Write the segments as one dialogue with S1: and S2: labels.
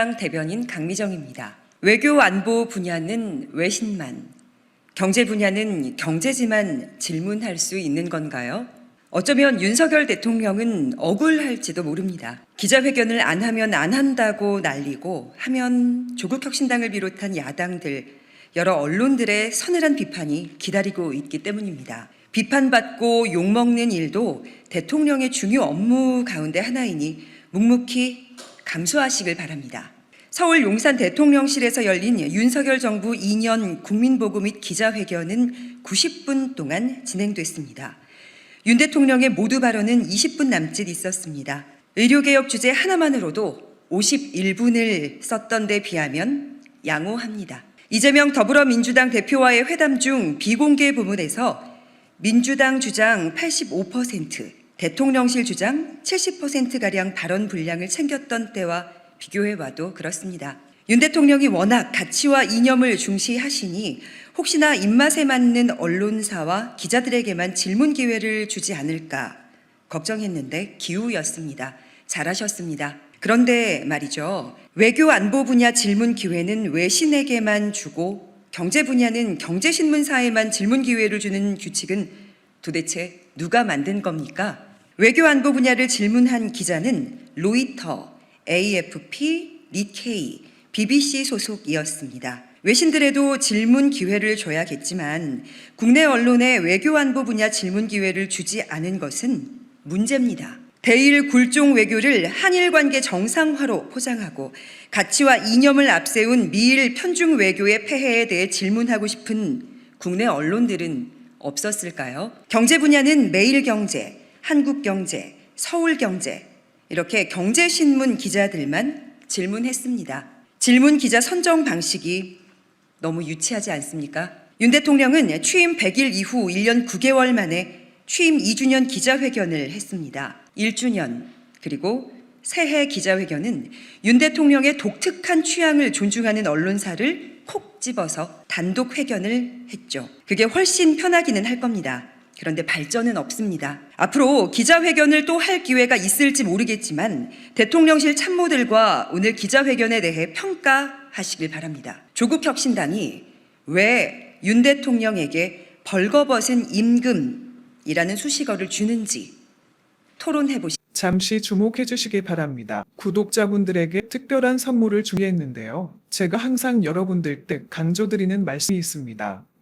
S1: 당 대변인 강미정입니다. 외교 안보 분야는 외신만, 경제 분야는 경제지만 질문할 수 있는 건가요? 어쩌면 윤석열 대통령은 억울할지도 모릅니다. 기자회견을 안 하면 안 한다고 난리고 하면 조국 혁신당을 비롯한 야당들, 여러 언론들의 서늘한 비판이 기다리고 있기 때문입니다. 비판받고 욕먹는 일도 대통령의 중요 업무 가운데 하나이니 묵묵히 감수하시길 바랍니다. 서울 용산 대통령실에서 열린 윤석열 정부 2년 국민보고 및 기자회견은 90분 동안 진행됐습니다. 윤 대통령의 모두 발언은 20분 남짓 있었습니다. 의료개혁 주제 하나만으로도 51분을 썼던 데 비하면 양호합니다. 이재명 더불어민주당 대표와의 회담 중 비공개 부문에서 민주당 주장 85%, 대통령실 주장 70%가량 발언 분량을 챙겼던 때와 비교해 봐도 그렇습니다. 윤 대통령이 워낙 가치와 이념을 중시하시니 혹시나 입맛에 맞는 언론사와 기자들에게만 질문 기회를 주지 않을까 걱정했는데 기우였습니다. 잘하셨습니다. 그런데 말이죠. 외교 안보 분야 질문 기회는 외신에게만 주고 경제 분야는 경제신문사에만 질문 기회를 주는 규칙은 도대체 누가 만든 겁니까? 외교 안보 분야를 질문한 기자는 로이터, AFP, 니케이, BBC 소속이었습니다. 외신들에도 질문 기회를 줘야겠지만 국내 언론에 외교 안보 분야 질문 기회를 주지 않은 것은 문제입니다. 대일 굴종 외교를 한일 관계 정상화로 포장하고 가치와 이념을 앞세운 미일 편중 외교의 폐해에 대해 질문하고 싶은 국내 언론들은 없었을까요? 경제 분야는 매일경제, 한국경제, 서울경제 이렇게 경제신문 기자들만 질문했습니다. 질문 기자 선정 방식이 너무 유치하지 않습니까? 윤 대통령은 취임 100일 이후 1년 9개월 만에 취임 2주년 기자회견을 했습니다. 1주년 그리고 새해 기자회견은 윤 대통령의 독특한 취향을 존중하는 언론사를 콕 집어서 단독 회견을 했죠. 그게 훨씬 편하기는 할 겁니다. 그런데 발전은 없습니다. 앞으로 기자회견을 또 할 기회가 있을지 모르겠지만 대통령실 참모들과 오늘 기자회견에 대해 평가하시길 바랍니다. 조국 혁신당이 왜 윤 대통령에게 벌거벗은 임금이라는 수식어를 주는지 토론해 보시.
S2: 잠시 주목해 주시기 바랍니다. 구독자분들에게 특별한 선물을 준비했는데요. 제가 항상 여러분들께 강조드리는 말씀이 있습니다.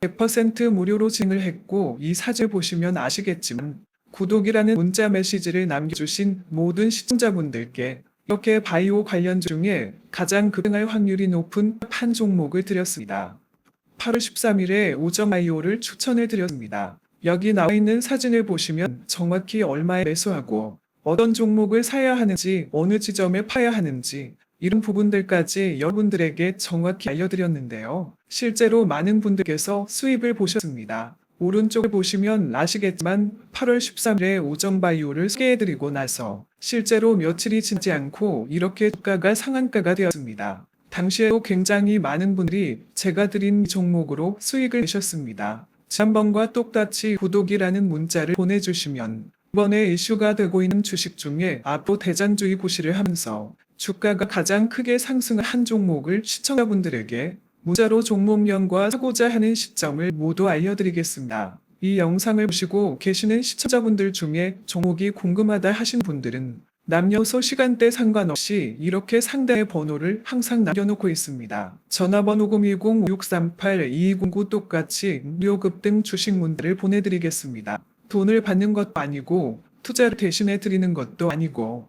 S2: 100% 무료로 진행을 했고 이 사진 보시면 아시겠지만 구독이라는 문자 메시지를 남겨주신 모든 시청자분들께 이렇게 바이오 관련 중에 가장 급등할 확률이 높은 한 종목을 드렸습니다. 8월 13일에 오점 바이오를 추천해 드렸습니다. 여기 나와 있는 사진을 보시면 정확히 얼마에 매수하고 어떤 종목을 사야 하는지 어느 지점에 파야 하는지 이런 부분들까지 여러분들에게 정확히 알려드렸는데요. 실제로 많은 분들께서 수입을 보셨습니다. 오른쪽을 보시면 아시겠지만 8월 13일에 오점 바이오를 소개해드리고 나서 실제로 며칠이 지나지 않고 이렇게 주가가 상한가가 되었습니다. 당시에도 굉장히 많은 분들이 제가 드린 종목으로 수익을 내셨습니다. 지난번과 똑같이 구독이라는 문자를 보내주시면 이번에 이슈가 되고 있는 주식 중에 앞으로 대장주의 고시를 하면서 주가가 가장 크게 상승한 한 종목을 시청자분들에게 문자로 종목명과 사고자 하는 시점을 모두 알려드리겠습니다. 이 영상을 보시고 계시는 시청자분들 중에 종목이 궁금하다 하신 분들은 남녀소 시간대 상관없이 이렇게 상대의 번호를 항상 남겨놓고 있습니다. 전화번호 010-5638-2209 똑같이 무료급 등 주식 문자를 보내드리겠습니다. 돈을 받는 것도 아니고 투자를 대신해 드리는 것도 아니고